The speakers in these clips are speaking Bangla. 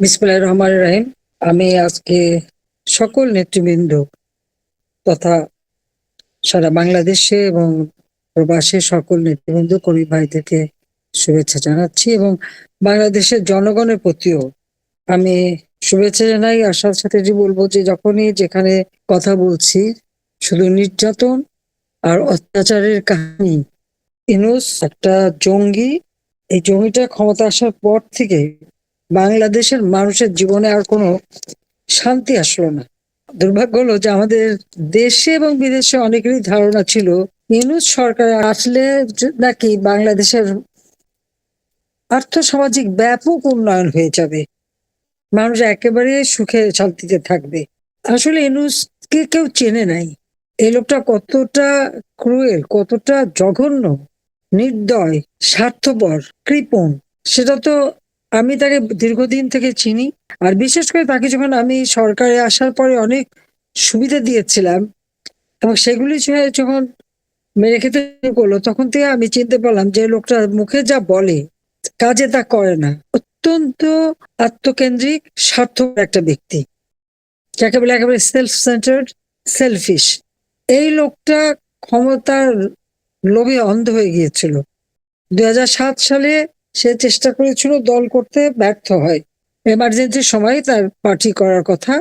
বিসমুল্লাহ রহমান রাহিম। আমি আজকে সকল নেতৃবৃন্দ তথা সারা বাংলাদেশে এবং প্রবাসে সকল নেতৃবৃন্দ কবি ভাইদেরকে শুভেচ্ছা জানাচ্ছি এবং বাংলাদেশের জনগণের প্রতিও আমি শুভেচ্ছা জানাই। আর সাথে এটি বলব যে যখনই যেখানে কথা বলছি, শুধু নির্যাতন আর অত্যাচারের কাহিনী, ইনুস একটা জঙ্গি, এই জঙ্গিটা ক্ষমতা আসার পর থেকে বাংলাদেশের মানুষের জীবনে আর কোনো শান্তি আসলো না। দুর্ভাগ্য হলো যে আমাদের দেশে এবং বিদেশে অনেকেরই ধারণা ছিল, ইউনুস সরকার আসলে নাকি বাংলাদেশের আর্থ সামাজিক ব্যাপক উন্নয়ন হয়ে যাবে। মানুষ একেবারে সুখে শান্তিতে থাকবে। আসলে ইউনুসকে কেউ চেনে নাই। এই লোকটা কতটা ক্রুয়েল, কতটা জঘন্য, নির্দয়, স্বার্থপর, কৃপণ, সেটা তো আমি তাকে দীর্ঘদিন থেকে চিনি আর বিশেষ করে তাকে যখন আমি সরকারে আসার পরে অনেক সুবিধা দিয়েছিলাম এবং সেগুলি যখন মেরে খেতে করল, তখন থেকে আমি চিনতে পারলাম যে লোকটা মুখে যা বলে, কাজে তা করে না। অত্যন্ত আত্মকেন্দ্রিক, স্বার্থপর একটা ব্যক্তি। যাকে বলে একেবারে সেলফ সেন্টার্ড সেলফিশ এই লোকটা ক্ষমতার লোভে অন্ধ হয়ে গিয়েছিল। দুই হাজার সাত সালে সে চেষ্টা করেছিল দল করতে ব্যর্থ হয়। এমার্জেন্সির সময় তার পার্টি করার কথা।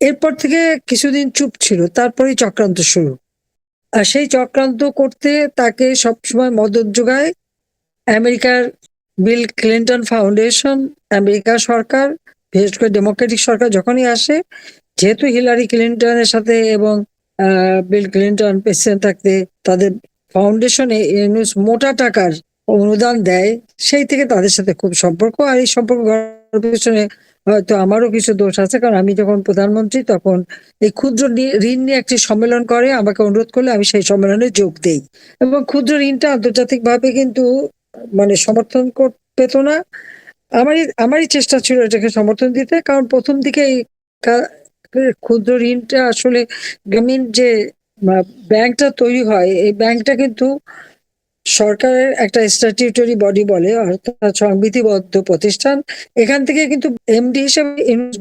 এরপর থেকে কিছুদিন চুপ ছিল, তারপরেই চক্রান্ত শুরু। আর সেই চক্রান্ত করতে তাকে সবসময় মদত যোগায় আমেরিকার বিল ক্লিন্টন ফাউন্ডেশন, আমেরিকা সরকার, বিশেষ করে ডেমোক্রেটিক সরকার যখনই আসে, যেহেতু হিলারি ক্লিন্টনের সাথে এবং বিল ক্লিন্টন প্রেসিডেন্ট থাকতে তাদের ফাউন্ডেশনে মোটা টাকার অনুদান দেয়, সেই থেকে তাদের সাথে খুব সম্পর্ক। আর এই সম্পর্ক পেছনে হয়তো আমারও কিছু দোষ আছে, কারণ আমি যখন প্রধানমন্ত্রী তখন এই ক্ষুদ্র ঋণ নিয়ে একটি সম্মেলন করে, আমাকে অনুরোধ করলে আমি সেই সম্মেলনে যোগ দেই। এবং ক্ষুদ্র ঋণটা আন্তর্জাতিক ভাবে কিন্তু মানে সমর্থন পেত না। আমারই আমারই চেষ্টা ছিল এটাকে সমর্থন দিতে, কারণ প্রথম দিকে এই ক্ষুদ্র ঋণটা আসলে গ্রামীণ যে ব্যাংকটা তৈরি হয়, এই ব্যাংকটা কিন্তু সরকারের একটা স্ট্যাটিউটরি বডি বলে, অর্থাৎ সংবিধিবদ্ধ প্রতিষ্ঠান, এখান থেকে কিন্তু এমডি হিসেবে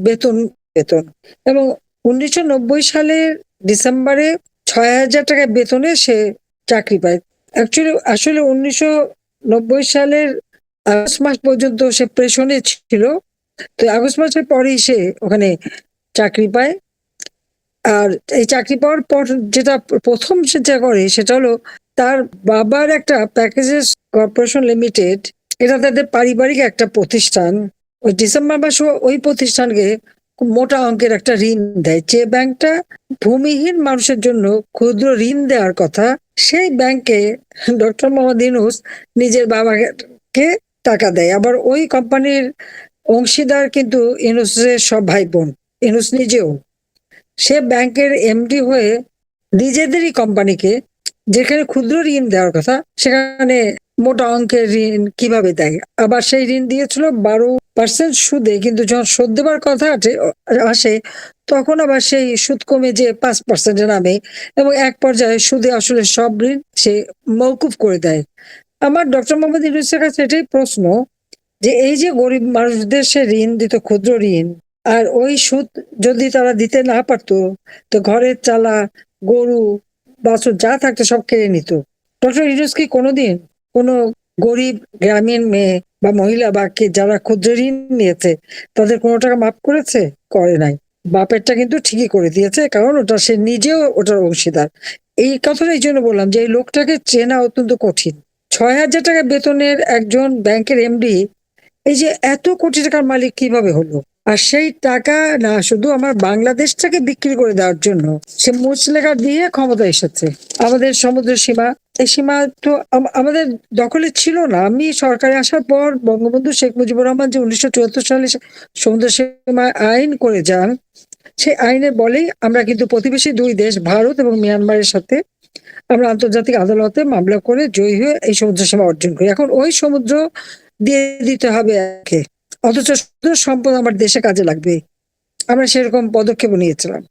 বেতন বেতন। এবং উনিশশো নব্বই সালের ডিসেম্বরে ছয় হাজার টাকা বেতনে সে চাকরি পায়। অ্যাকচুয়ালি আসলে উনিশশো নব্বই সালের আগস্ট মাস পর্যন্ত সে প্রেশনে ছিল। তো আগস্ট মাসের পরেই সে ওখানে চাকরি পায়। আর এই চাকরি পাওয়ার পর যেটা প্রথম সে যা করে সেটা হলো তার বাবার একটা প্যাকেজেস কর্পোরেশন লিমিটেড এটা তাদের পারিবারিক একটা প্রতিষ্ঠান। ওই ডিসেম্বর মাসে ওই প্রতিষ্ঠানকে মোটা অঙ্কের একটা ঋণ দেয়। যে ব্যাংকটা ভূমিহীন মানুষের জন্য ক্ষুদ্র ঋণ দেওয়ার কথা, সেই ব্যাংকে ডক্টর মোহাম্মদ ইউনুস নিজের বাবাকে টাকা দেয়। আবার ওই কোম্পানির অংশীদার কিন্তু ইউনুসের সব ভাই বোন ইউনুস নিজেও। সে ব্যাংকের এমডি হয়ে নিজেদেরই কোম্পানিকে যেখানে ক্ষুদ্র ঋণ দেওয়ার কথা, সেখানে মোটা অঙ্কের ঋণ কীভাবে দেয়? আবার সেই ঋণ দিয়েছিল বারো পার্সেন্ট সুদে, কিন্তু যখন শোধ দেবার কথা আসে, তখন আবার সেই সুদ কমে যে পাঁচ পার্সেন্টে নামে এবং এক পর্যায়ে সুদে আসলে সব ঋণ সে মৌকুফ করে দেয়। আমার ডক্টর মোহাম্মদ ইউনুসের কাছে এটাই প্রশ্ন যে, এই যে গরিব মানুষদের সে ঋণ দিত, ক্ষুদ্র ঋণ, আর ওই সুদ যদি তারা দিতে না পারতো, তো ঘরের চালা, গরু বাছুর যা থাকতো সব কেড়ে নিত। ডক্টর ইউনুস কি কোনোদিন কোনো গরিব গ্রামীণ মেয়ে বা মহিলা বা কে যারা ক্ষুদ্র ঋণ নিয়েছে তাদের কোনো টাকা মাফ করেছে? করে নাই। বাপেরটা কিন্তু ঠিকই করে দিয়েছে, কারণ ওটা সে নিজেও ওটার অংশীদার। এই কথাটা এই জন্য বললাম যে এই লোকটাকে চেনা অত্যন্ত কঠিন। ছয় হাজার টাকা বেতনের একজন ব্যাংকের এমডি, এই যে এত কোটি টাকার মালিক কীভাবে হলো? আর সেই টাকা না, শুধু আমার বাংলাদেশটাকে বিক্রি করে দেওয়ার জন্য, সে মুচলেখা দিয়ে ক্ষমতা এসেছে। আমাদের সমুদ্র সীমা, এই সীমা তো আমাদের দখলে ছিল না। আমি সরকারে আসার পর বঙ্গবন্ধু শেখ মুজিবুর রহমান যে উনিশশো চুয়াত্তর সালে সমুদ্র সীমা আইন করে যান, সেই আইনে বলেই আমরা কিন্তু প্রতিবেশী দুই দেশ, ভারত এবং মিয়ানমারের সাথে আমরা আন্তর্জাতিক আদালতে মামলা করে জয়ী হয়ে এই সমুদ্র সীমা অর্জন করি। এখন ওই সমুদ্র দিয়ে দিতে হবে একে। অথচ সম্পদ আমার দেশে কাজে লাগবে। আমরা সেরকম পদক্ষেপ নিয়েছিলাম।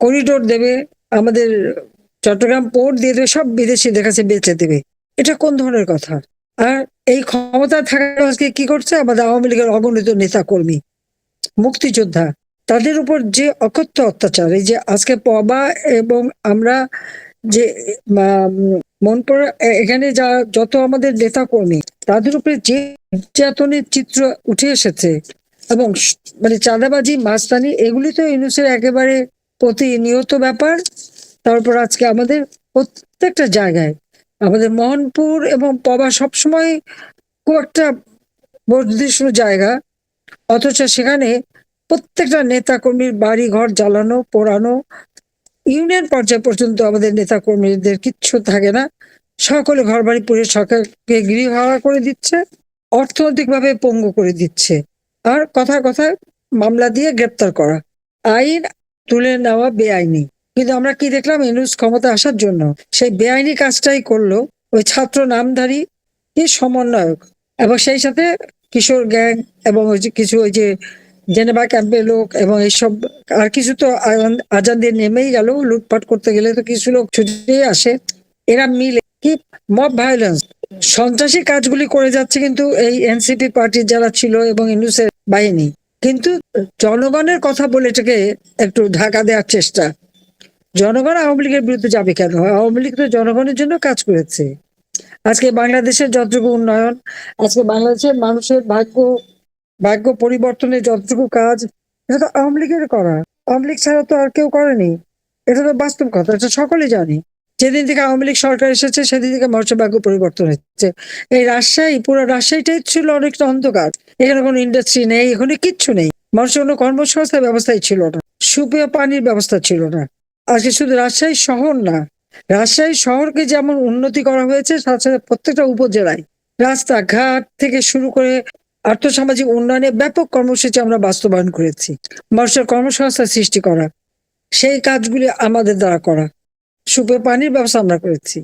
করিডোর দেবে, আমাদের চট্টগ্রাম পোর্ট দিয়ে দেবে, সব বিদেশিদের কাছে বেচে দেবে। এটা কোন ধরনের কথা? আর এই ক্ষমতা থাকার আজকে কি করছে? আমাদের আওয়ামী লীগের অগণিত নেতা কর্মী মুক্তিযোদ্ধা, তাদের উপর যে অকথ্য অত্যাচার, এই যে আজকে পবা এবং আমরা যে মন পড়ে এখানে যা, যত আমাদের নেতা কর্মী তাদের উপরে যে নির্যাতনের চিত্র উঠে এসেছে এবং মানে চাঁদাবাজি, মাস্তানি, এগুলি তো ইউনুসের একেবারে প্রতিনিয়ত ব্যাপার। তারপর আজকে আমাদের প্রত্যেকটা জায়গায়, আমাদের মোহনপুর এবং পবা সবসময় খুব একটা বর্ধিষ্ণু জায়গা। অথচ সেখানে প্রত্যেকটা নেতা কর্মীর বাড়ি ঘর জ্বালানো, পোড়ানো ইউনিয়ন পর্যায়ে পর্যন্ত আমাদের নেতা কর্মীদের কিচ্ছু থাকে না। সকলে ঘর বাড়ি পুড়ে সরকারকে গৃহহারা করে দিচ্ছে, অর্থনৈতিকভাবে পঙ্গু করে দিচ্ছে। আর কথায় কথায় মামলা দিয়ে গ্রেপ্তার করা। আইন তুলে নেওয়া বেআইনি। কিন্তু আমরা কি দেখলাম? এনুস ক্ষমতা আসার জন্য। সেই বেআইনি কাজটাই করল ওই ছাত্র নামধারী কি সমন্বয়ক। এবং সেই সাথে কিশোর গ্যাং এবং ওই যে কিছু ওই যে জেনেভা ক্যাম্পের লোক এবং এইসব, আর কিছু তো আজান- দিয়ে নেমেই গেল, লুটপাট করতে গেলে তো কিছু লোক ছুটে আসে। এরা মিলে কি মব ভায়োলেন্স সন্ত্রাসী কাজগুলি করে যাচ্ছে কিন্তু এই এনসিপি পার্টির যারা ছিল এবং ইনুসের বাহিনী। কিন্তু জনগণের কথা বলে এটাকে একটু ঢাকা দেওয়ার চেষ্টা। জনগণ আওয়ামী লীগের বিরুদ্ধে যাবে কেন? আওয়ামী লীগ তো জনগণের জন্য কাজ করেছে। আজকে বাংলাদেশের যতটুকু উন্নয়ন, আজকে বাংলাদেশের মানুষের ভাগ্য ভাগ্য পরিবর্তনের যতটুকু কাজ, এটা তো আওয়ামী লীগের করা। আওয়ামী লীগ ছাড়া তো আর কেউ করেনি। এটা তো বাস্তব কথা, এটা সকলে জানি। যেদিন থেকে আওয়ামী লীগ সরকার এসেছে, সেদিন থেকে মানুষের ভাগ্য পরিবর্তন হচ্ছে। এই রাজশাহী, পুরো রাজশাহীটাই ছিল অনেকটা অন্ধকার। এখানে কোনো ইন্ডাস্ট্রি নেই, এখানে কিচ্ছু নেই। মানুষের কোনো কর্মসংস্থার ব্যবস্থাই ছিল না। সুপেয় পানির ব্যবস্থা ছিল না। আজকে শুধু রাজশাহী শহর না, রাজশাহী শহরকে যেমন উন্নতি করা হয়েছে, সাথে সাথে প্রত্যেকটা উপজেলায় রাস্তাঘাট থেকে শুরু করে আর্থসামাজিক উন্নয়নে ব্যাপক কর্মসূচি আমরা বাস্তবায়ন করেছি। মানুষের কর্মসংস্থান সৃষ্টি করা, সেই কাজগুলি আমাদের দ্বারা করা। সুপে পানির ব্যবস্থা আমরা করেছি।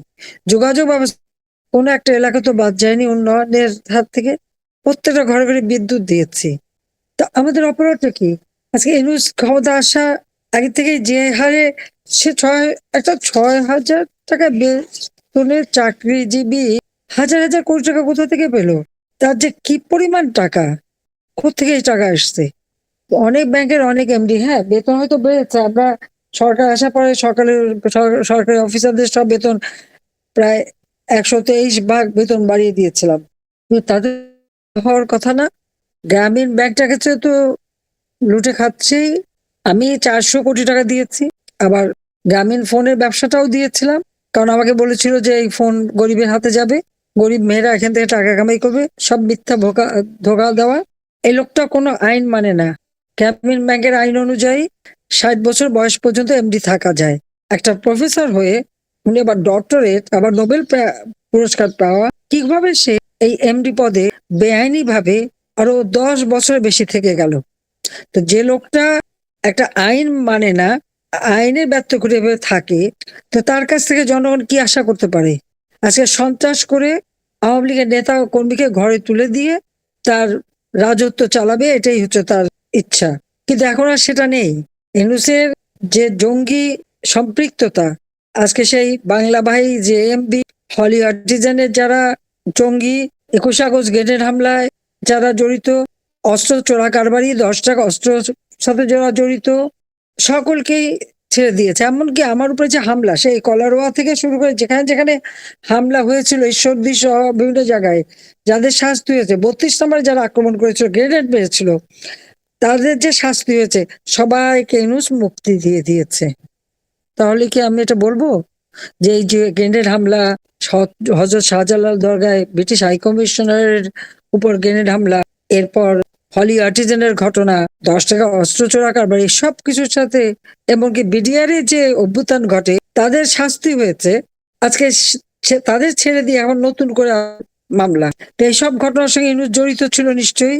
যোগাযোগ ব্যবস্থা, কোনো একটা এলাকা তো বাদ যায়নি উন্নয়নের হাত থেকে। প্রত্যেকটা ঘরে ঘরে বিদ্যুৎ দিয়েছি। তা আমাদের অপরাধটা কি? আজকে এনুস ক্ষমতা আসা আগে থেকে যে হারে সে ছয়, একটা ছয় হাজার টাকা বেতনের চাকরিজীবী হাজার হাজার কোটি টাকা কোথা থেকে পেল? তার যে কি পরিমাণ টাকা? কোথেকে এই টাকা আসছে অনেক ব্যাংকের অনেক এমডি হ্যাঁ বেতন হয়তো বেড়েছে। আমরা সরকার আসার পরে সরকারের সরকারি অফিসারদের সব বেতন প্রায় একশো তেইশ ভাগ বেতন বাড়িয়ে দিয়েছিলাম। কিন্তু তাদের হওয়ার কথা না, গ্রামীণ ব্যাংকটাকে তো লুটে খাচ্ছেই আমি চারশো কোটি টাকা দিয়েছি, আবার গ্রামীণ ফোনের ব্যবসাটাও দিয়েছিলাম। কারণ আমাকে বলেছিল যে এই ফোন গরিবের হাতে যাবে। গরিব মেয়েরা এখান থেকে টাকা কামাই করবে, সব মিথ্যা ভোকা, ধোকা দেওয়া। এই লোকটা কোনো আইন মানে না। গ্রামীণ ব্যাংকের আইন অনুযায়ী ষাট বছর বয়স পর্যন্ত এমডি থাকা যায়। একটা প্রফেসর হয়ে উনি আবার ডক্টরেট, আবার নোবেল পুরস্কার পাওয়া। কীভাবে সে এই এমডি পদে বেআইনি ভাবে আরও দশ বছর বেশি থেকে গেল? তো যে লোকটা একটা আইন মানে না, আইনের ব্যর্থ করে থাকে, তো তার কাছ থেকে জনগণ কি আশা করতে পারে? আজকে সন্ত্রাস করে আওয়ামী লীগের নেতা কর্মীকে ঘরে তুলে দিয়ে তার রাজত্ব চালাবে, এটাই হচ্ছে তার ইচ্ছা। কিন্তু এখন আর সেটা নেই। ইউনুসের যে জঙ্গি সম্পৃক্ততা, আজকে সেই বাংলা ভাই যে এমবি হলি আর্টিজানের যারা জঙ্গি, একুশ আগস্ট গ্রেনেড হামলায় যারা জড়িত, অস্ত্র চোরা কারবারি দশ টাকা অস্ত্র সাথে যারা জড়িত, সকলকেই ছেড়ে দিয়েছে। এমনকি আমার উপরে যে হামলা সেই কলারোয়া থেকে শুরু করে যেখানে যেখানে হামলা হয়েছিল ঈশ্বরদী সহ বিভিন্ন জায়গায় যাদের শাস্তি হয়েছে, বত্রিশ নম্বরে যারা আক্রমণ করেছিল, গ্রেনেড মেরেছিল, তাদের যে শাস্তি হয়েছে, সবাইকে ইনুস মুক্তি দিয়ে দিয়েছে। তাহলে কি আমি এটা বলব? যে এই যে গ্রেনেড হামলা হজরত শাহজালাল দরগায় ব্রিটিশ হাইকমিশনারের উপর গ্রেনেড হামলা, এরপর হলি আর্টিজেনের ঘটনা, দশ টাকা অস্ত্র চোরা কারবার সব কিছুর সাথে, এমনকি বিডিআর এর যে অভ্যুত্থান ঘটে, তাদের শাস্তি হয়েছে। আজকে তাদের ছেড়ে দিয়ে এখন নতুন করে মামলা। তো এইসব ঘটনার সঙ্গে জড়িত ছিল নিশ্চয়ই।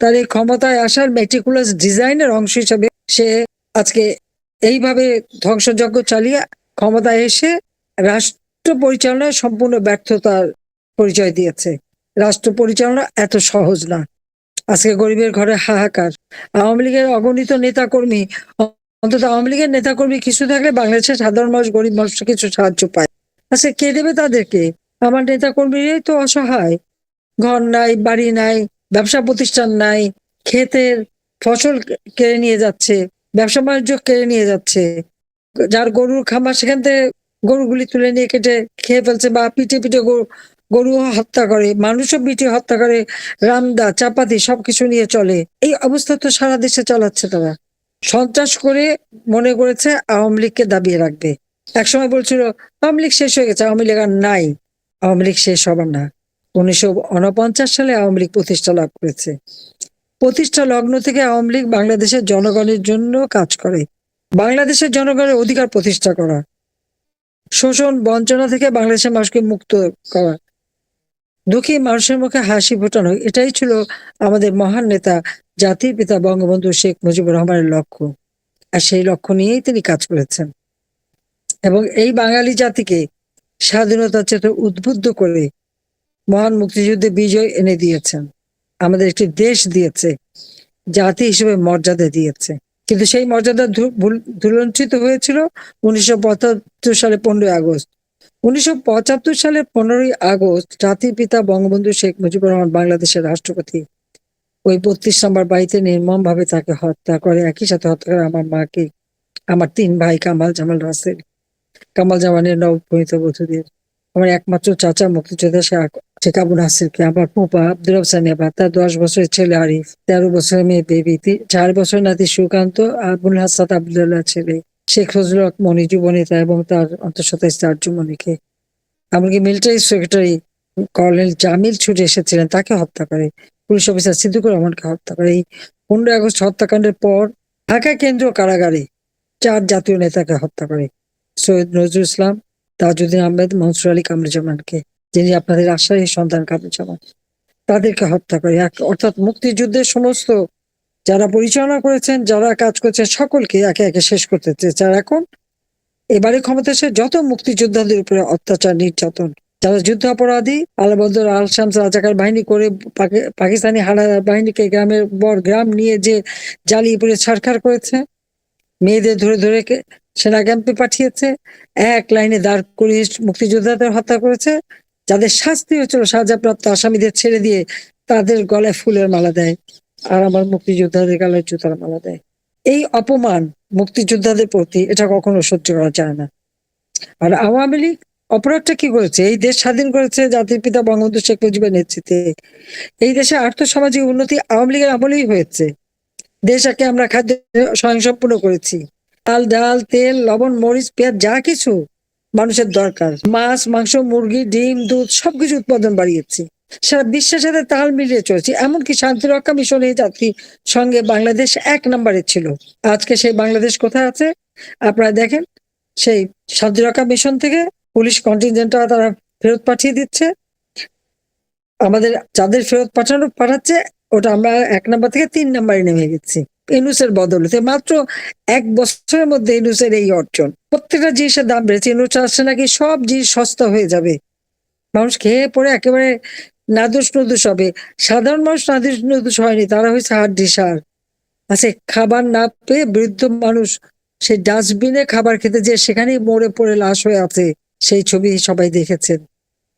তার এই ক্ষমতায় আসার মেটিকুলাস ডিজাইনের অংশ হিসাবে সে আজকে এইভাবে ধ্বংসযজ্ঞ চালিয়ে ক্ষমতায় এসে রাষ্ট্র পরিচালনায় সম্পূর্ণ ব্যর্থতার পরিচয় দিয়েছে। রাষ্ট্র পরিচালনা এত সহজ না। আজকে গরিবের ঘরে হাহাকার। আওয়ামী লীগের অগণিত নেতা কর্মী অন্তত আওয়ামী লীগের নেতা কর্মী কিছু থাকলে বাংলাদেশের সাধারণ মানুষ, গরিব মানুষ কিছু সাহায্য পায়। আচ্ছা কে দেবে তাদেরকে? আমার নেতা কর্মীরাই তো অসহায়। ঘর নাই, বাড়ি নাই, ব্যবসা প্রতিষ্ঠান নাই, ক্ষেতের ফসল কেড়ে নিয়ে যাচ্ছে, ব্যবসা বাণিজ্য কেড়ে নিয়ে যাচ্ছে। যার গরুর খামার, সেখান থেকে গরুগুলি তুলে নিয়ে কেটে খেয়ে ফেলছে বা পিঠে পিঠে গরু হত্যা করে, মানুষও পিঠে হত্যা করে, রামদা, চাপাতি সবকিছু নিয়ে চলে। এই অবস্থা তো সারা দেশে চালাচ্ছে তারা। সন্ত্রাস করে মনে করেছে আওয়ামী লীগকে দাবিয়ে রাখবে। একসময় বলছিল, আওয়ামী লীগ শেষ হয়ে গেছে, আওয়ামী লীগ আর নাই। আওয়ামী লীগ শেষ হবার না। উনিশশো উনপঞ্চাশ সালে আওয়ামী লীগ প্রতিষ্ঠা লাভ করেছে। প্রতিষ্ঠা লগ্ন থেকে আওয়ামী লীগ বাংলাদেশের জনগণের জন্য কাজ করে। বাংলাদেশের জনগণের অধিকার প্রতিষ্ঠা করা। শোষণ, বঞ্চনা থেকে বাংলাদেশের মানুষকে মুক্ত করা। দুঃখী মানুষের মুখে হাসি ফোটানো, এটাই ছিল আমাদের মহান নেতা, জাতির পিতা বঙ্গবন্ধু শেখ মুজিবুর রহমানের লক্ষ্য। আর সেই লক্ষ্য নিয়েই তিনি কাজ করেছেন। এবং এই বাঙালি জাতিকে স্বাধীনতা চেতনা উদ্বুদ্ধ করে মহান মুক্তিযুদ্ধে বিজয় এনে দিয়েছেন। আমাদের একটি দেশ দিয়েছে, জাতি হিসেবে মর্যাদা দিয়েছে। কিন্তু সেই মর্যাদা ধুলঞ্চিত হয়েছিল উনিশশো পঁচাত্তর সালে পনেরোই আগস্ট। উনিশশো পঁচাত্তর সালে পনেরোই আগস্ট জাতির পিতা বঙ্গবন্ধু শেখ মুজিবুর রহমান বাংলাদেশের রাষ্ট্রপতি। ওই বত্রিশ নম্বর বাড়িতে নির্মম ভাবে তাকে হত্যা করে, একই সাথে হত্যা করে আমার মাকে, আমার তিন ভাই কামাল জামাল রাসেল। কামাল জামানের নবপ্রণীত বধূদের। আমার একমাত্র চাচা মুক্তিযোদ্ধা শেখ- শেখ আবু নাসিরকে, আমার ফুপা আব্দুল হোসেন তার দশ বছরের ছেলে আরিফ, তেরো বছরের মেয়ে তি- চার বছর নাতি সুকান্ত, আবুল হাসান আবদুল্লাহ ছেলে। শেখ ফজলুল হক মনি যুবনেতা এবং তার অন্তঃসত্ত্বা স্ত্রী আর্যমণিকে এমনকি মিলিটারি সেক্রেটারি কর্নেল জামিল ছুটে এসেছিলেন, তাকে হত্যা করে। পুলিশ অফিসার সিদ্দিকুর রহমানকে হত্যা করে। এই পনেরোই আগস্ট হত্যাকাণ্ডের পর ঢাকা কেন্দ্রীয় কারাগারে চার জাতীয় নেতাকে হত্যা করে। সৈয়দ নজরুল ইসলাম, তাজউদ্দিন আহমেদ, মনসুর আলী কামরুজ্জামানকে, যিনি আপনাদের রাজশাহী সন্তান কামরুজ্জামান, তাদেরকে হত্যা করে। অর্থাৎ মুক্তিযুদ্ধের সমস্ত যারা পরিচালনা করেছেন, যারা কাজ করেছেন, সকলকে একে একে শেষ করতে চেয়েছে। আর এখন এবারে ক্ষমতা এসে যত মুক্তিযোদ্ধাদের উপরে অত্যাচার, নির্যাতন, যারা যুদ্ধ অপরাধী, আলবদর আল শামস রাজাকার বাহিনী করে পাকিস্তানি হারা বাহিনীকে গ্রামের বর, গ্রাম নিয়ে যে জ্বালিয়ে পুড়ে ছারখার করেছে, মেয়েদের ধরে ধরে সেনা ক্যাম্পে পাঠিয়েছে, এক লাইনে দাঁড় করিয়ে মুক্তিযোদ্ধাদের হত্যা করেছে, যাদের শাস্তি হয়েছিল সাজাপ্রাপ্ত আসামিদের ছেড়ে দিয়ে তাদের গলায় ফুলের মালা দেয়। আর আমার মুক্তিযোদ্ধাদের গলায় জুতার মালা দেয়। এই অপমান মুক্তিযোদ্ধাদের প্রতি এটা কখনো সহ্য করা যায় না। আর আওয়ামী লীগ অপরাধটা কি করেছে? এই দেশ স্বাধীন করেছে, জাতির পিতা বঙ্গবন্ধু শেখ মুজিবের নেতৃত্বে। এই দেশে আর্থসামাজিক উন্নতি আওয়ামী লীগের আমলেই হয়েছে। দেশকে আমরা খাদ্য স্বয়ংসম্পূর্ণ করেছি। চাল ডাল, তেল, লবণ, মরিচ, পেঁয়াজ, যা কিছু মানুষের দরকার। মাছ, মাংস, মুরগি, ডিম, দুধ, সবকিছু উৎপাদন বাড়িয়েছি। সারা বিশ্বের সাথে তাল মিলিয়ে চলছে। এমনকি শান্তিরক্ষা মিশন এই জাতি সঙ্গে বাংলাদেশ এক নম্বরে ছিল। আজকে সেই বাংলাদেশ কোথায় আছে? আপনারা দেখেন, সেই শান্তিরক্ষা মিশন থেকে পুলিশ কন্টিনজেন্টটা তারা ফেরত পাঠিয়ে দিচ্ছে। আমাদের যাদের ফেরত পাঠানো, পাঠাচ্ছে, ওটা আমরা এক নাম্বার থেকে তিন নাম্বারে নেমে গেছি। ইনুসের বদলতে মাত্র এক বছরের মধ্যে ইনুসের এই অর্জন। প্রত্যেকটা জিনিসের দাম বেড়েছে। ইনুস আসছে নাকি সব জিনিস সস্তা হয়ে যাবে। মানুষ খেয়ে পরে একেবারে নাদুস নদুস হবে। সাধারণ মানুষ নাদুস নদুস হয়নি, তারা হয়েছে হাড্ডি সার আছে খাবার না পেয়ে বৃদ্ধ মানুষ সেই ডাস্টবিনে খাবার খেতে যে সেখানেই মরে পড়ে, লাশ হয়ে আছে, সেই ছবি সবাই দেখেছেন।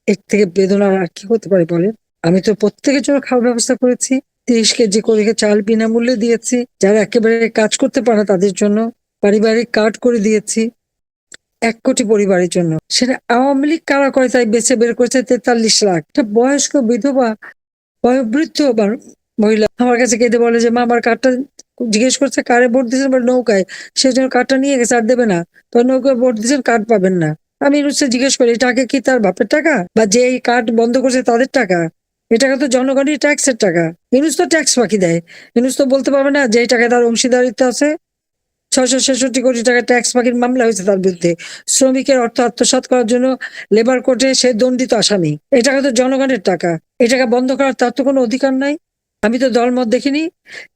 এর থেকে বেদনার আর কি হতে পারে বলেন? আমি তো প্রত্যেকের জন্য খাওয়ার ব্যবস্থা করেছি। তিরিশ কেজি করে চাল বিনামূল্যে দিয়েছি। যারা একেবারে কাজ করতে পারে তাদের জন্য, পারিবারিক কার্ড করে দিয়েছি। এক কোটি পরিবারের জন্য। সেটা আওয়ামী লীগ কারা করে তাই বেছে বের করেছে? তেতাল্লিশ লাখ। একটা বয়স্ক বিধবা, বয়োবৃদ্ধ বা- মহিলা আমার কাছে কেঁদে বলে যে, মা, আমার কার্ডটা জিজ্ঞেস করছে কারে ভোট দিয়েছেন? বলে, নৌকায়। সেই জন্য কার্ডটা নিয়ে গেছে, আর দেবে না। তো নৌকায় ভোট দিয়েছেন কার্ড পাবেন না। আমি হচ্ছে জিজ্ঞেস করি টাকা কি তার বাপের টাকা? বা যে এই কার্ড বন্ধ করছে তাদের টাকা? এ টাকা তো জনগণের ট্যাক্সের টাকা। ইনুস তো ট্যাক্স বাকি দেয়। ইনুস তো বলতে পারবে না যে টাকায় তার অংশীদারিত্ব আছে। ছয়শো ছেষট্টি কোটি টাকা ট্যাক্স বাকির মামলা হয়েছে তার বিরুদ্ধে। শ্রমিকের অর্থ আত্মসাৎ করার জন্য লেবার কোর্টে সে দণ্ডিত আসামি। এই টাকা তো জনগণের টাকা। এই টাকা বন্ধ করার তার তো কোনো অধিকার নাই। আমি তো দলমত দেখিনি।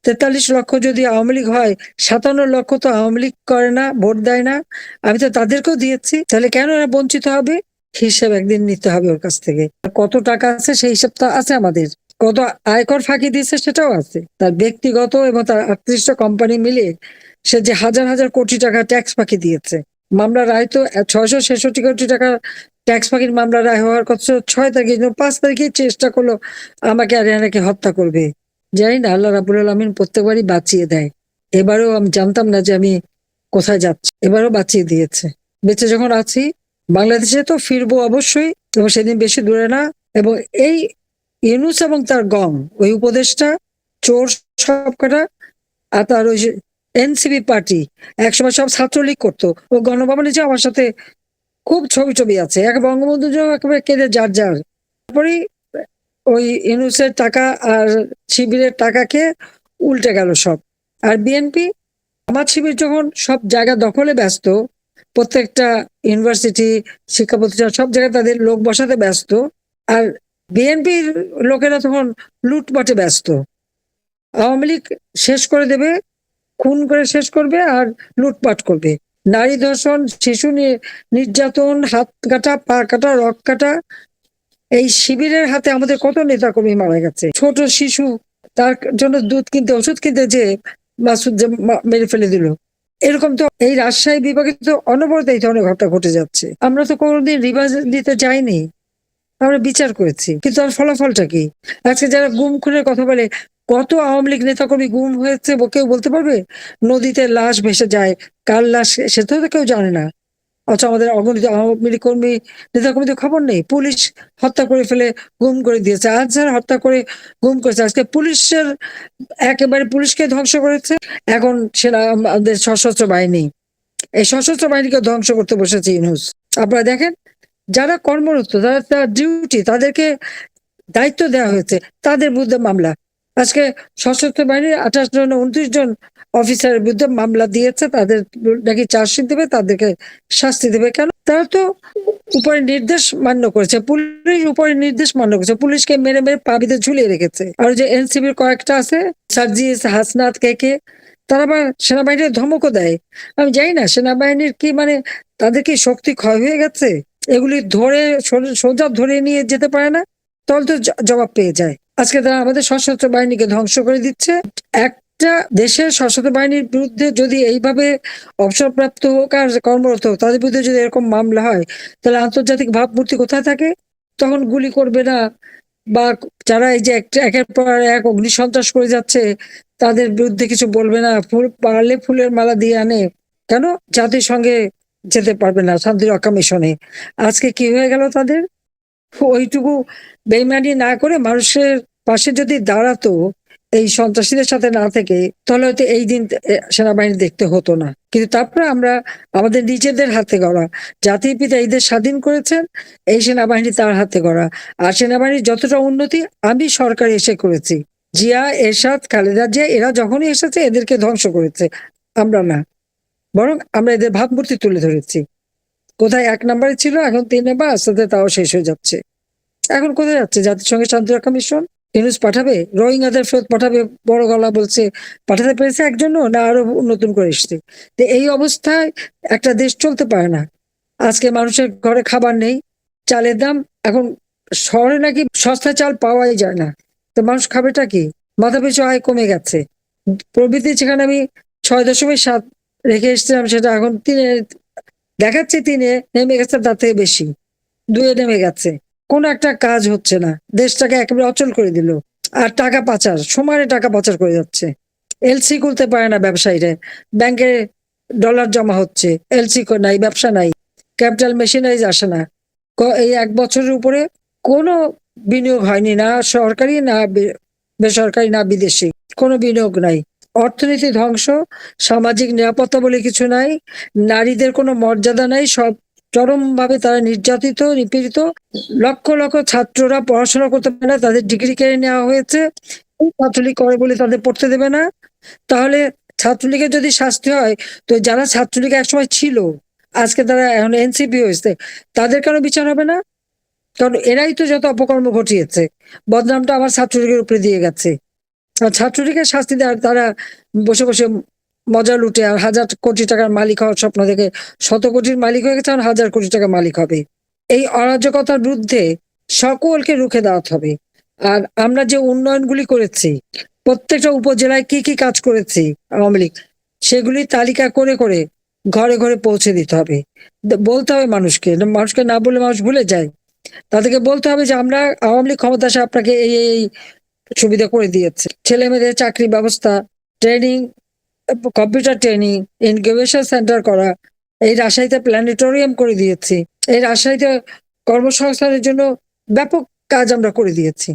তেতাল্লিশ লক্ষ যদি আওয়ামী লীগ হয়, সাতান্ন লক্ষ তো আওয়ামী লীগ করে না, ভোট দেয় না। আমি তো তাদেরকেও দিয়েছি। তাহলে কেন এরা বঞ্চিত হবে? হিসাব একদিন নিতে হবে ওর কাছ থেকে। কত টাকা আছে সেই হিসাবটা আছে আমাদের। কত আয়কর ফাঁকি দিয়েছে সেটাও আছে। তার ব্যক্তিগত এবং তার আটত্রিশটা কোম্পানি মিলে সে যে হাজার হাজার কোটি টাকা ট্যাক্স ফাঁকি দিয়েছে। মামলা রায় তো ছয়শো ছেষট্টি কোটি টাকা ট্যাক্স ফাঁকির মামলা রায় হওয়ার কথা ছয় তারিখে পাঁচ তারিখে চেষ্টা করল আমাকে আর এনাকে হত্যা করবে। জানি না, আল্লাহ রাবুল আলমিন প্রত্যেকবারই বাঁচিয়ে দেয়। এবারেও আমি জানতাম না যে আমি কোথায় যাচ্ছি। এবারও বাঁচিয়ে দিয়েছে। বেঁচে যখন আছি, বাংলাদেশে তো ফিরবো অবশ্যই, এবং সেদিন বেশি দূরে না, এবং এই ইউনুস এবং তার গং ওই উপদেশটা চোর সব কটা আর তার ওই এনসিপি পার্টি। একসময় সব ছাত্রলীগ করতো। ও গণভবনে যে আমার সাথে খুব ছবি ছবি আছে, এক বঙ্গবন্ধু একেবারে কেঁদে যার যার। তারপরেই ওই ইউনুসের টাকা আর শিবিরের টাকাকে উল্টে গেল সব। আর বিএনপি, আমার শিবির যখন সব জায়গা দখলে ব্যস্ত, প্রত্যেকটা ইউনিভার্সিটি, শিক্ষা প্রতিষ্ঠান সব জায়গায় তাদের লোক বসাতে ব্যস্ত, আর বিএনপির লোকেরা তখন লুটপাটে ব্যস্ত। আওয়ামী লীগ শেষ করে দেবে খুন করে শেষ করবে আর লুটপাট করবে। নারী ধর্ষণ, শিশু নির্যাতন, হাত কাটা, পা কাটা, রক কাটা, এই শিবিরের হাতে আমাদের কত নেতাকর্মী মারা গেছে। ছোট শিশু, তার জন্য দুধ কিনতে, ওষুধ কিনতে যে মাসুদ মেরে ফেলে দিল। এরকম তো এই রাজশাহী বিভাগে তো অনবরত এই ধরনের ঘটনা ঘটে যাচ্ছে। আমরা তো কোনোদিন রিভাইজ দিতে যাইনি। আমরা বিচার করেছি। কিন্তু তার ফলাফলটা কি? আজকে যারা গুম খুনের কথা বলে কত আওয়ামী লীগ নেতাকর্মী গুম হয়েছে কেউ বলতে পারবে? নদীতে লাশ ভেসে যায়। কার লাশ সেটা তো কেউ জানে না। অথচ আমাদের অগণিত আওয়ামী লীগ কর্মী নেতাকর্মীদের খবর নেই। পুলিশ হত্যা করে ফেলে, গুম করে দিয়েছে। আজ যারা হত্যা করে গুম করেছে, আজকে পুলিশের একেবারে পুলিশকে ধ্বংস করেছে। এখন সেনা আমাদের সশস্ত্র বাহিনী। এই সশস্ত্র বাহিনীকে ধ্বংস করতে বসেছে ইউনুস। আপনারা দেখেন, যারা কর্মরত, যারা তার ডিউটি তাদেরকে দায়িত্ব দেওয়া হয়েছে। তাদের বিরুদ্ধে মামলা। আজকে সশস্ত্র বাহিনীর আঠাশ জন উনত্রিশ জন অফিসারের বিরুদ্ধে মামলা দিয়েছে, তাদের নাকি চার্জশিট দেবে, তাদেরকে শাস্তি দেবে কেন? তারা তো উপরে নির্দেশ মান্য করেছে, পুলিশ উপরে নির্দেশ মান্য করেছে, পুলিশকে মেরে মেরে পাবিতে ঝুলিয়ে রেখেছে। আর যে এনসিবির কয়েকটা আছে, সার্জিস, হাসনাত, কে কে, তারা আবার সেনাবাহিনীর ধমকও দেয়। আমি জানি না, সেনাবাহিনীর কি মানে তাদের কি শক্তি ক্ষয় হয়ে গেছে? এগুলি ধরে, সোজা ধরে নিয়ে যেতে পারে না? তাহলে তো জবাব পেয়ে যায়। আজকে তারা আমাদের সশস্ত্র বাহিনীকে ধ্বংস করে দিচ্ছে। একটা দেশের সশস্ত্র বাহিনীর বিরুদ্ধে যদি এইভাবে অবসরপ্রাপ্ত হোক আর কর্মরত হোক, তাদের বিরুদ্ধে যদি এরকম মামলা হয়, তাহলে আন্তর্জাতিক ভাবমূর্তি কোথায় থাকে? তখন গুলি করবে না। বা যারা এই যে একের পর এক অগ্নিসন্ত্রাস করে যাচ্ছে, তাদের বিরুদ্ধে কিছু বলবে না। ফুল পারলে ফুলের মালা দিয়ে আনে। কেন? জাতির সঙ্গে যেতে পারবে না শান্তি রক্ষা মিশনে। আজকে কি হয়ে গেল তাদের? ওইটুকু বেইমানি না করে মানুষের পাশে যদি দাঁড়াতো, এই সন্ত্রাসীদের সাথে না থেকে, তাহলে হয়তো এই দিন সেনাবাহিনী দেখতে হতো না। কিন্তু তারপরে আমরা, আমাদের নিজেদের হাতে গড়া, জাতির পিতা এই দেশ স্বাধীন করেছেন, এই সেনাবাহিনী তার হাতে গড়া। আর সেনাবাহিনীর যতটা উন্নতি, আমি সরকার এসে করেছি। জিয়া, এরশাদ, খালেদা জিয়া, এরা যখনই এসেছে, এদেরকে ধ্বংস করেছে। আমরা না। বরং আমরা এদের ভাবমূর্তি তুলে ধরেছি। কোথায় এক নম্বরে ছিল, এখন তিন নম্বর আস্তে আস্তে তাও শেষ হয়ে যাচ্ছে। এখন কোথায় যাচ্ছে? জাতিসংঘের শান্তি রক্ষা মিশন? ইউনুস পাঠাবে? রোহিঙ্গাদের ফেরত পাঠাবে? বড় গলা বলছে, পাঠাতে পেরেছে একজনও না আরও নতুন করে এসছে? তো এই অবস্থায় একটা দেশ চলতে পারে না। আজকে মানুষের ঘরে খাবার নেই, চালের দাম, এখন শহরে নাকি সস্তা চাল পাওয়াই যায় না। তো মানুষ খাবেটা কি? মাথা পিছু আয় কমে গেছে। প্রবৃতি যেখানে আমি ছয় দশমিক সাত রেখে এসেছিলাম, সেটা এখন তিনে দেখাচ্ছে তিনে নেমে গেছে তার থেকে বেশি। দুয়ে নেমে গেছে। কোনো একটা কাজ হচ্ছে না। দেশটাকে একেবারে অচল করে দিল। আর টাকা পাচার, সমানে টাকা পাচার করে যাচ্ছে। এলসি খুলতে পারে না ব্যবসায়ীরা। ব্যাংকে ডলার জমা হচ্ছে। এলসি নাই, ব্যবসা নাই। ক্যাপিটাল মেশিনারিজ আসে না। এই এক বছরের উপরে কোনো বিনিয়োগ হয়নি। না সরকারি, না বেসরকারি, না বিদেশি। কোনো বিনিয়োগ নাই। অর্থনীতি ধ্বংস, সামাজিক নিরাপত্তা বলে কিছু নাই, নারীদের কোনো মর্যাদা নাই, সব চরমভাবে তারা নির্যাতিত, নিপীড়িত। লক্ষ লক্ষ ছাত্ররা পড়াশোনা করতে পারে না, তাদের ডিগ্রি কেড়ে নেওয়া হয়েছে। ছাত্রলীগ করে বলে তাদের পড়তে দেবে না। তাহলে ছাত্রলীগের যদি শাস্তি হয়, তো যারা ছাত্রলীগ একসময় ছিল, আজকে তারা এখন এনসিপি হয়েছে, তাদের কেন বিচার হবে না? কারণ এরাই তো যত অপকর্ম ঘটিয়েছে, বদনামটা আমার ছাত্রলীগের উপরে দিয়ে গেছে। ছাত্রলীগের শাস্তি দেওয়ার তারা বসে বসে মজা লুটে আর হাজার কোটি টাকার মালিক হওয়ার স্বপ্ন দেখে শত কোটির মালিক হয়ে গেছে আর হাজার কোটি টাকার মালিক হবে। এই অরাজকতার বিরুদ্ধে সকলকে রুখে দেওয়াতে হবে। আর আমরা যে উন্নয়নগুলি করেছি, প্রত্যেকটা উপজেলায় কি কি কাজ করেছি আওয়ামী লীগ, সেগুলি তালিকা করে করে ঘরে ঘরে পৌঁছে দিতে হবে। বলতে হবে মানুষকে মানুষকে না বলে মানুষ ভুলে যায়। তাদেরকে বলতে হবে যে আমরা আওয়ামী লীগ ক্ষমতা আপনাকে এই এই সুবিধা করে দিয়েছে। ছেলে মেয়েদের চাকরি ব্যবস্থা training computer training incubation centre করা, এই রাজশাহীতে প্ল্যানেটোরিয়াম করে দিয়েছি। এই রাজশাহীতে কর্মসংস্থানের জন্য ব্যাপক কাজ আমরা করে দিয়েছি।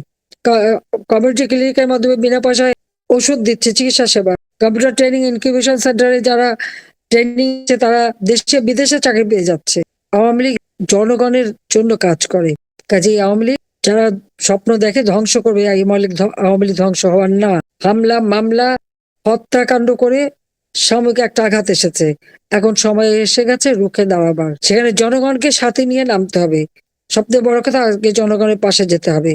কমিউনিটি ক্লিনিকের মাধ্যমে বিনা পয়সায় ওষুধ দিচ্ছে, চিকিৎসা সেবা। কম্পিউটার ট্রেনিং ইনকিউবেশন সেন্টারে যারা ট্রেনিং তারা দেশে, বিদেশে চাকরি পেয়ে যাচ্ছে। আওয়ামী লীগ জনগণের জন্য কাজ করে। কাজেই আওয়ামী লীগ যারা স্বপ্ন দেখে ধ্বংস করবে আওয়ামী লীগ ধ্বংস হওয়ার না। হামলা, মামলা, হত্যাকাণ্ড করে সাময়িক একটা আঘাত এসেছে। এখন সময় এসে গেছে রুখে দাঁড়াবার। সেখানে জনগণকে সাথে নিয়ে নামতে হবে। সবচেয়ে বড় কথা আজকে জনগণের পাশে যেতে হবে।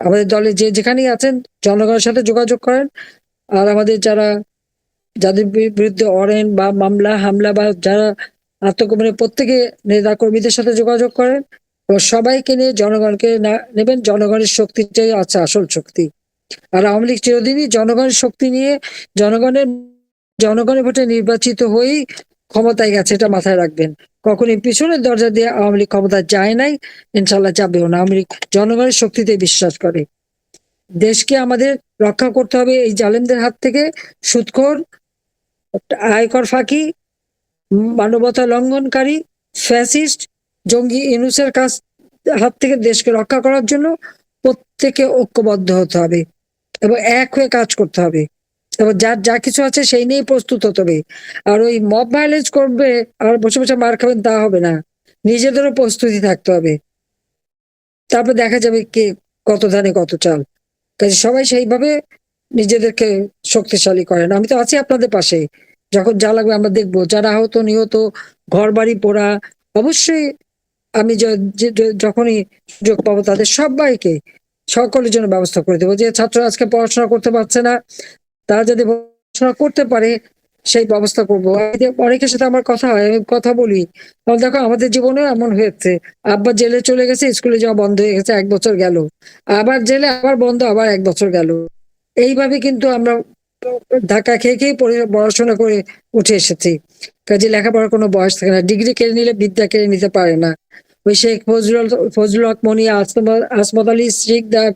আমাদের দলে যে যেখানেই আছেন, জনগণের সাথে যোগাযোগ করেন। আর আমাদের যারা, যাদের বিরুদ্ধে অরেন বা মামলা, হামলা বা যারা আত্মগোপনে প্রত্যেকে নেতা কর্মীদের সাথে যোগাযোগ করেন। ও সবাইকে নিয়ে জনগণকে নেবেন। জনগণের শক্তিটাই আছে আসল শক্তি। আর আওয়ামী লীগ চিরদিনই জনগণের শক্তি নিয়ে জনগণের জনগণের ভোটে নির্বাচিত হয়েই ক্ষমতায় গেছে, এটা মাথায় রাখবেন। কখনই পিছনের দরজা দিয়ে আওয়ামী লীগ ক্ষমতায় যায় নাই ইনশাল্লাহ যাবেও না। আওয়ামী লীগ জনগণের শক্তিতে বিশ্বাস করে। দেশকে আমাদের রক্ষা করতে হবে এই জালেমদের হাত থেকে। সুৎখোর, আয়কর ফাঁকি, মানবতা লঙ্ঘনকারী, ফ্যাসিস্ট জঙ্গি ইনুসের কাছ, হাত থেকে দেশকে রক্ষা করার জন্য প্রত্যেকে ঐক্যবদ্ধ হতে হবে এবং এক হয়ে কাজ করতে হবে। এবং যার যা কিছু আছে সেই নিয়েই প্রস্তুত হতে হবে। আর ওই মব ভায়োলেন্স করবে আর বসে বসে মার খাবেন তা হবে না। নিজেদেরও প্রস্তুতি থাকতে হবে। তারপর দেখা যাবে কে কত ধানে কত চাল। কাজে সবাই সেইভাবে নিজেদেরকে শক্তিশালী করেন। আমি তো আছি আপনাদের পাশে। যখন যা লাগবে আমরা দেখব। যারা আহত, নিহত ঘর বাড়ি পোড়া, অবশ্যই আমি যখনই সুযোগ পাবো তাদের সবাইকে সকলের জন্য ব্যবস্থা করে দেবো। যে ছাত্র আজকে পড়াশোনা করতে পারছে না, তারা যদি পড়াশোনা করতে পারে, সেই ব্যবস্থা করব। অনেকের সাথে আমার কথা হয়, আমি কথা বলি, তাহলে দেখো আমাদের জীবনেও এমন হয়েছে আব্বা জেলে চলে গেছে, স্কুলে যাওয়া বন্ধ হয়ে গেছে, এক বছর গেল। আবার জেলে আবার বন্ধ, আবার এক বছর গেল। এইভাবে কিন্তু আমরা ধাক্কা খেয়ে খেয়ে পড়াশোনা করে উঠে এসেছি। কাজে লেখাপড়ার কোনো বয়স থাকে না। ডিগ্রি কেড়ে নিলে বিদ্যা কেড়ে নিতে পারে না। ওই শেখ ফজলুল ফজলুল হক মনি আসমত আলী, শিকদার,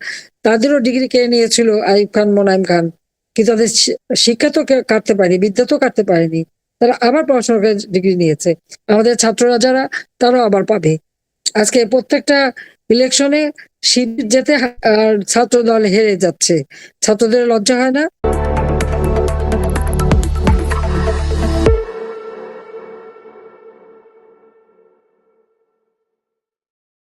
তাদেরও ডিগ্রি কেড়ে নিয়েছিল আইব খান মোনাইম খান। কিন্তু তাদের শিক্ষা তো কাটতে পারেনি, বিদ্যা তো কাটতে পারেনি। তারা আবার পড়াশোনা করে ডিগ্রি নিয়েছে। আমাদের ছাত্ররা যারা, তারাও আবার পাবে। আজকে প্রত্যেকটা ইলেকশনে শিবির যেতে আর ছাত্র দল হেরে যাচ্ছে। ছাত্রদের লজ্জা হয় না?